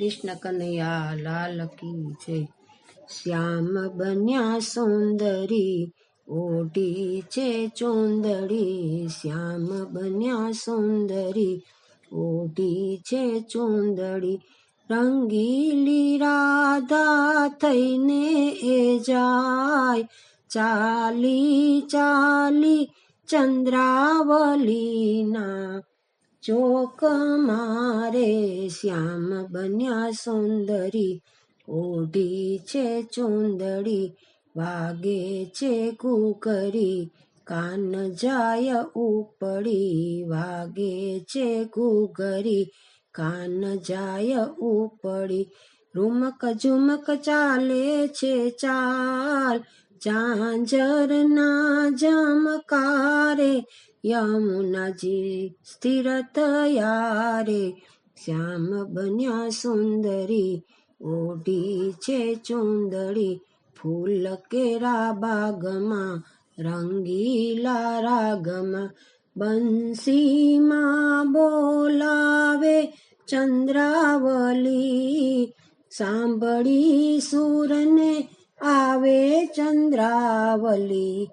કૃષ્ણ કનૈયા લાલ કી છે શ્યામ બન્યા સુંદરી, ઓઢી છે ચુંદડી. શ્યામ બન્યા સુંદરી, ઓઢી છે ચુંદડી. રંગીલી રાધા થઈને એ જાય. ચાલી ચાલી ચંદ્રાવલીના ચોક મારે શ્યામ બન્યા સુંદરી, ઓઢી છે ચુંદડી, વાગે છે કુકરી, કાન જાય ઉપડી, વાગે છે કુકરી, કાન જાય ઉપડી રૂમક ઝુમક ચાલે છે ચાલ ઝાંઝરના જમકારે યમુનાજી સ્થિર તયારે શ્યામ બન્યા સુંદરી, ઓઢી છે ચુંદડી ફૂલ કેરા બાગમાં, રંગીલા રાગમાં. બંસીમાં બોલાવે ચંદ્રાવલી. સાંભળી સુરને આવે ચંદ્રાવલી,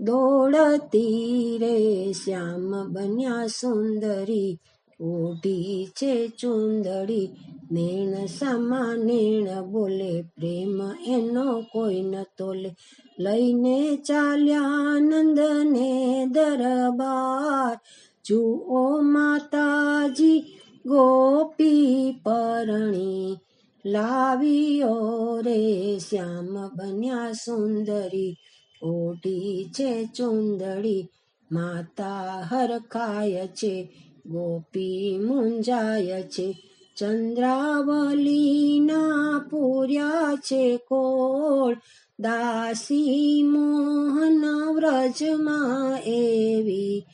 દોડતી રે શ્યામ બન્યા સુંદરી, ઓઢી છે ચુંદડી નેણ સમા નેણ બોલે, પ્રેમ એનો કોઈ ન તોલે. લઈને ચાલ્યા નંદને દરબાર, જુઓ માતાજી ગોપી પરણી લાવ્યો રે શ્યામ બન્યા સુંદરી ઓઢી છે ચુંદડી માતા હરખાય છે, ગોપી મુંજાય છે, ચંદ્રાવલીના પૂર્યા છે કોળ, દાસી મોહન વ્રજમાં એવી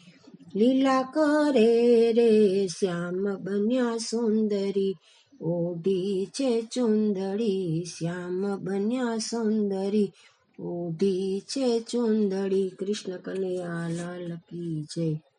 લીલા કરે રે શ્યામ બન્યા સુંદરી ઓઢી છે ચુંદડી શ્યામ બન્યા સુંદરી. ઓઢી છે ચુંદડી કૃષ્ણ કનૈયા લાલ કી જય.